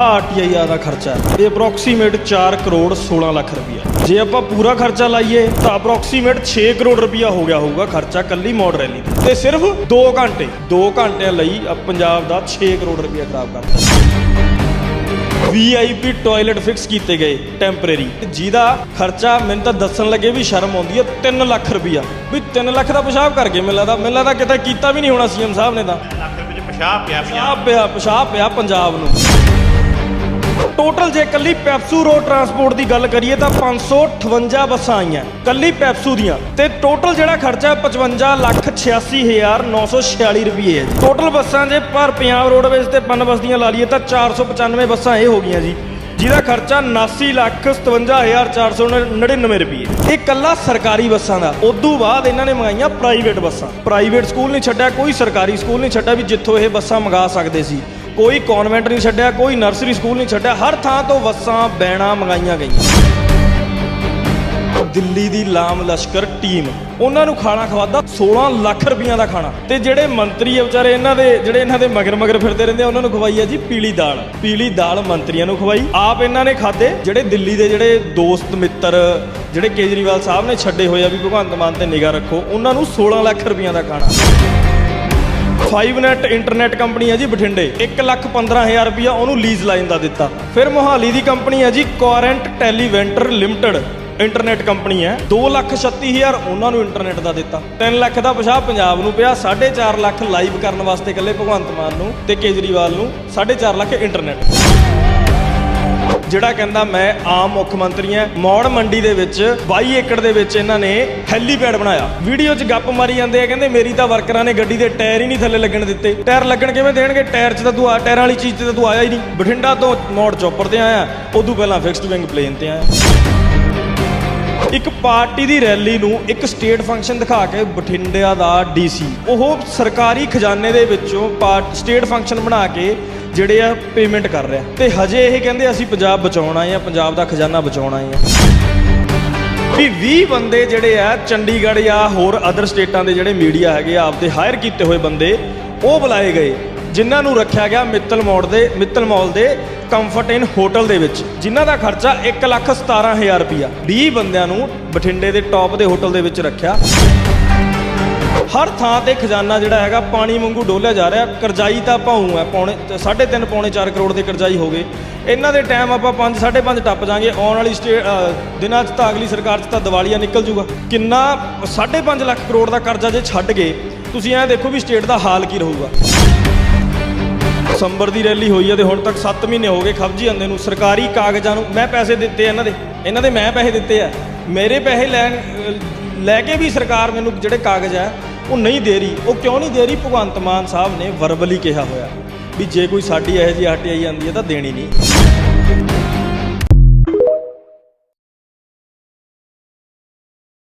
RTI ਦਾ ਖਰਚਾ ਇਹ approximate 4 crore 16 lakh ਰੁਪਇਆ ਜੇ ਆਪਾਂ ਪੂਰਾ ਖਰਚਾ ਲਾਈਏ ਤਾਂ ਅਪਰੋਕਸੀਮੇਟ 6 ਕਰੋੜ ਰੁਪਇਆ ਹੋ ਗਿਆ ਹੋਊਗਾ ਖਰਚਾ ਕੱਲੀ ਮੋਡ ਰੈਲੀ ਤੇ। ਤੇ ਸਿਰਫ 2 ਘੰਟੇ 2 ਘੰਟਿਆਂ ਲਈ ਪੰਜਾਬ ਦਾ 6 ਕਰੋੜ ਰੁਪਇਆ ਖਰਾਬ ਕਰਤਾ ਵੀਆਈਪੀ ਟਾਇਲਟ ਫਿਕਸ ਕੀਤੇ ਗਏ ਟੈਂਪਰੇਰੀ ਜਿਹਦਾ ਖਰਚਾ ਮੈਨੂੰ ਤਾਂ ਦੱਸਣ ਲੱਗੇ ਵੀ ਸ਼ਰਮ ਆਉਂਦੀ ਹੈ 3 ਲੱਖ ਰੁਪਇਆ ਵੀ 3 ਲੱਖ ਦਾ ਪਿਸ਼ਾਬ ਕਰਕੇ ਮੈਨੂੰ ਲੱਗਦਾ ਮੈਨੂੰ ਲੱਗਦਾ ਕਿਤੇ ਕੀਤਾ ਵੀ ਨਹੀਂ ਹੋਣਾ ਸੀਐਮ ਸਾਹਿਬ ਨੇ ਤਾਂ। ਲੱਖ ਰੁਪਏ ਚ ਪਿਸ਼ਾਬ ਪਿਆ ਪਿਆ ਪਿਸ਼ਾਬ ਪਿਆ ਪੰਜਾਬ ਨੂੰ। ਟੋਟਲ ਜੇ ਕੱਲੀ ਪੈਪਸੂ ਰੋਡ ਟਰਾਂਸਪੋਰਟ ਦੀ ਗੱਲ ਕਰੀਏ ਤਾਂ 558 ਬੱਸਾਂ ਆਈਆਂ ਕੱਲੀ ਪੈਪਸੂ ਦੀਆਂ ਤੇ ਟੋਟਲ ਜਿਹੜਾ ਖਰਚਾ 55 ਲੱਖ 86946 ਰੁਪਏ ਹੈ ਜੀ। ਟੋਟਲ ਬੱਸਾਂ ਜੇ ਪਰ ਪੰਜਾਬ ਰੋਡਵੇਜ਼ ਤੇ ਪਨ ਬੱਸ ਦੀਆਂ ਲਾ ਲਈਏ ਤਾਂ 495 ਬੱਸਾਂ ਇਹ ਹੋ ਗਈਆਂ ਜੀ, ਜਿਹਦਾ ਖਰਚਾ 79 ਲੱਖ 57499 ਰੁਪਏ ਇਹ ਕੱਲਾ ਸਰਕਾਰੀ ਬੱਸਾਂ ਦਾ, ਉਦੋਂ ਬਾਅਦ ਇਹਨਾਂ ਨੇ ਮੰਗਾਈਆਂ ਪ੍ਰਾਈਵੇਟ ਬੱਸਾਂ। ਪ੍ਰਾਈਵੇਟ ਸਕੂਲ ਨਹੀਂ ਛੱਡਿਆ, ਕੋਈ ਸਰਕਾਰੀ ਸਕੂਲ ਨਹੀਂ ਛੱਡਿਆ ਵੀ ਜਿੱਥੋਂ ਇਹ ਬੱਸਾਂ ਮੰਗਾ ਸਕਦੇ ਸੀ। ਕੋਈ ਕਨਵੈਂਟ ਨਹੀਂ ਛੱਡਿਆ, ਕੋਈ ਨਰਸਰੀ ਸਕੂਲ ਨਹੀਂ ਛੱਡਿਆ, ਹਰ ਥਾਂ ਤੋਂ ਬੱਸਾਂ, ਬੈਣਾ ਮੰਗਾਈਆਂ ਗਈਆਂ। ਦਿੱਲੀ ਦੀ ਲਾਮ ਲਸ਼ਕਰ ਟੀਮ, ਉਹਨਾਂ ਨੂੰ ਖਾਣਾ ਖਵਾਦਾ 16 ਲੱਖ ਰੁਪਈਆ ਦਾ ਖਾਣਾ। ਤੇ ਜਿਹੜੇ ਮੰਤਰੀ ਆ ਵਿਚਾਰੇ, ਇਹਨਾਂ ਦੇ, ਜਿਹੜੇ ਇਹਨਾਂ ਦੇ ਮਗਰ ਮਗਰ ਫਿਰਦੇ ਰਹਿੰਦੇ ਆ, ਉਹਨਾਂ ਨੂੰ ਖਵਾਈ ਆ ਜੀ ਪੀਲੀ ਦਾਲ। ਪੀਲੀ ਦਾਲ ਮੰਤਰੀਆਂ ਨੂੰ ਖਵਾਈ। ਆਪ ਇਹਨਾਂ ਨੇ ਖਾਦੇ ਜਿਹੜੇ ਦਿੱਲੀ ਦੇ ਜਿਹੜੇ ਦੋਸਤ, ਮਿੱਤਰ, ਜਿਹੜੇ ਕੇਜਰੀਵਾਲ ਸਾਹਿਬ ਨੇ ਛੱਡੇ ਹੋਏ ਆ ਵੀ ਭਗਵੰਤ ਮਾਨ ਤੇ ਨਿਗਾਹ ਰੱਖੋ, ਉਹਨਾਂ ਨੂੰ 16 ਲੱਖ ਰੁਪਈਆ ਦਾ ਖਾਣਾ। 5net ਇੰਟਰਨੈਟ ਕੰਪਨੀ ਹੈ ਜੀ ਬਠਿੰਡੇ। 1 ਲੱਖ 15000 ਰੁਪਇਆ ਉਹਨੂੰ ਲੀਜ਼ ਲਾਈਨ ਦਾ ਦਿੱਤਾ। ਫਿਰ ਮੋਹਾਲੀ ਦੀ ਕੰਪਨੀ ਹੈ ਜੀ ਕੋਰੈਂਟ ਟੈਲੀਵੈਂਟਰ ਲਿਮਟਿਡ ਇੰਟਰਨੈਟ ਕੰਪਨੀ ਹੈ। 2 ਲੱਖ 36000 ਉਹਨਾਂ ਨੂੰ ਇੰਟਰਨੈਟ ਦਾ ਦਿੱਤਾ। 3 ਲੱਖ ਦਾ ਪਿਛਾਹ ਪੰਜਾਬ ਨੂੰ ਪਿਆ 4.5 ਲੱਖ ਲਾਈਵ ਕਰਨ ਵਾਸਤੇ ਇਕੱਲੇ ਭਗਵੰਤ ਮਾਨ ਨੂੰ ਤੇ ਕੇਜਰੀਵਾਲ ਨੂੰ 4.5 ਲੱਖ ਇੰਟਰਨੈਟ ਜਿਹੜਾ ਕਹਿੰਦਾ ਮੈਂ ਆਮ ਮੁੱਖ ਮੰਤਰੀ ਹਾਂ। ਮੌੜ ਮੰਡੀ ਦੇ ਵਿੱਚ 22 ਏਕੜ ਦੇ ਵਿੱਚ ਇਹਨਾਂ ਨੇ ਹੈਲੀਪੈਡ ਬਣਾਇਆ। ਵੀਡੀਓ 'ਚ ਗੱਪ ਮਾਰੀ ਜਾਂਦੇ ਆ, ਕਹਿੰਦੇ ਮੇਰੀ ਤਾਂ ਵਰਕਰਾਂ ਨੇ ਗੱਡੀ ਦੇ ਟਾਇਰ ਹੀ ਨਹੀਂ ਥੱਲੇ ਲੱਗਣ ਦਿੱਤੇ। ਟਾਇਰ ਲੱਗਣ ਕਿਵੇਂ ਦੇਣਗੇ? ਟਾਇਰ 'ਚ ਤਾਂ ਤੂੰ ਆ, ਟਾਇਰਾਂ ਵਾਲੀ ਚੀਜ਼ ਤੇ ਤਾਂ ਤੂੰ ਆਇਆ ਹੀ ਨਹੀਂ। ਬਠਿੰਡਾ ਤੋਂ ਮੌੜ ਚੌਪਰ ਤੇ ਆਇਆ। ਉਦੋਂ ਪਹਿਲਾਂ ਫਿਕਸਡ ਵਿੰਗ ਪਲੇਨ ਤੇ ਆਇਆ। ਇੱਕ ਪਾਰਟੀ ਦੀ ਰੈਲੀ ਨੂੰ ਇੱਕ ਸਟੇਟ ਫੰਕਸ਼ਨ ਦਿਖਾ ਕੇ ਬਠਿੰਡਿਆ ਦਾ ਡੀਸੀ। ਉਹ ਸਰਕਾਰੀ ਖਜ਼ਾਨੇ ਦੇ ਵਿੱਚੋਂ ਪਾਰਟ, ਸਟੇਟ ਫੰਕਸ਼ਨ ਬਣਾ ਕੇ ਜਿਹੜੇ ਆ ਪੇਮੈਂਟ ਕਰ ਰਿਹਾ। ਤੇ ਹਜੇ ਇਹ ਕਹਿੰਦੇ ਅਸੀਂ ਪੰਜਾਬ ਬਚਾਉਣਾ ਆਏ ਆ ਪੰਜਾਬ ਦਾ ਖਜ਼ਾਨਾ ਬਚਾਉਣਾ ਹੈ। ਆ ਵੀ 20 ਬੰਦੇ ਜਿਹੜੇ ਆ ਚੰਡੀਗੜ੍ਹ ਜਾਂ ਹੋਰ ਅਦਰ ਸਟੇਟਾਂ ਦੇ ਜਿਹੜੇ ਮੀਡੀਆ ਹੈਗੇ ਆ, ਆਪਦੇ ਹਾਇਰ ਕੀਤੇ ਹੋਏ ਬੰਦੇ, ਉਹ ਬੁਲਾਏ ਗਏ। ਜਿਨ੍ਹਾਂ ਨੂੰ ਰੱਖਿਆ ਗਿਆ ਮਿੱਤਲ ਮੋੜ ਦੇ, ਮਿੱਤਲ ਮਾਲ ਦੇ ਕੰਫਰਟ ਇਨ ਹੋਟਲ ਦੇ ਵਿੱਚ, ਜਿਨ੍ਹਾਂ ਦਾ ਖਰਚਾ 117000 ਰੁਪਇਆ 20 ਬੰਦਿਆਂ ਨੂੰ ਬਠਿੰਡੇ ਦੇ ਟੌਪ ਦੇ ਹੋਟਲ ਦੇ ਵਿੱਚ ਰੱਖਿਆ। ਹਰ ਥਾਂ ਤੇ ਖਜ਼ਾਨਾ ਜਿਹੜਾ ਹੈਗਾ, ਪਾਣੀ ਵਾਂਗੂ ਡੋਲਿਆ ਜਾ ਰਿਹਾ। ਕਰਜ਼ਾਈ ਤਾਂ ਭਾਊ ਹੈ, ਪੌਣੇ 3.5 ਪੌਣੇ 4 ਕਰੋੜ ਦੇ ਕਰਜ਼ਾਈ ਹੋ ਗਏ। ਇਹਨਾਂ ਦੇ ਟਾਈਮ ਆਪਾਂ 5 5.5 ਟੱਪ ਜਾਾਂਗੇ। ਆਉਣ ਵਾਲੀ ਸਟੇ ਦਿਨਾਂ 'ਚ ਤਾਂ ਅਗਲੀ ਸਰਕਾਰ 'ਚ ਤਾਂ ਦੀਵਾਲੀਆ ਨਿਕਲ ਜੂਗਾ। ਕਿੰਨਾ 5.5 ਲੱਖ ਕਰੋੜ ਦਾ ਕਰਜ਼ਾ ਜੇ ਛੱਡ ਗਏ, ਤੁਸੀਂ ਐਂ ਦੇਖੋ ਵੀ ਸਟੇਟ ਦਾ ਹਾਲ ਕੀ ਰਹੂਗਾ। ਦਸੰਬਰ ਦੀ ਰੈਲੀ ਹੋਈ ਹੈ ਤੇ ਹੁਣ ਤੱਕ 7 ਮਹੀਨੇ ਹੋ ਗਏ ਖਬਜੀ ਜਾਂਦੇ ਨੂੰ। ਸਰਕਾਰੀ ਕਾਗਜ਼ਾਂ ਨੂੰ ਮੈਂ ਪੈਸੇ ਦਿੱਤੇ ਆ ਇਹਨਾਂ ਦੇ। ਇਹਨਾਂ ਦੇ ਮੈਂ ਪੈਸੇ ਦਿੱਤੇ ਆ। ਮੇਰੇ ਪੈਸੇ ਲੈਣ ਲੈ ਕੇ ਵੀ ਸਰਕਾਰ ਮੈਨੂੰ ਜਿਹੜੇ ਕਾਗਜ਼ ਆ, ਉਹ ਨਹੀਂ ਦੇ ਰਹੀ। ਉਹ ਕਿਉਂ ਨਹੀਂ ਦੇ ਰਹੀ? ਭਗਵੰਤ ਮਾਨ ਸਾਹਿਬ ਨੇ ਵਰਬਲੀ ਕਿਹਾ ਹੋਇਆ ਵੀ ਜੇ ਕੋਈ ਸਾਡੀ ਇਹੋ ਜਿਹੀ ਆਰਟੀਆਈ ਆਂਦੀ ਹੈ ਤਾਂ ਦੇਣੀ ਨਹੀਂ।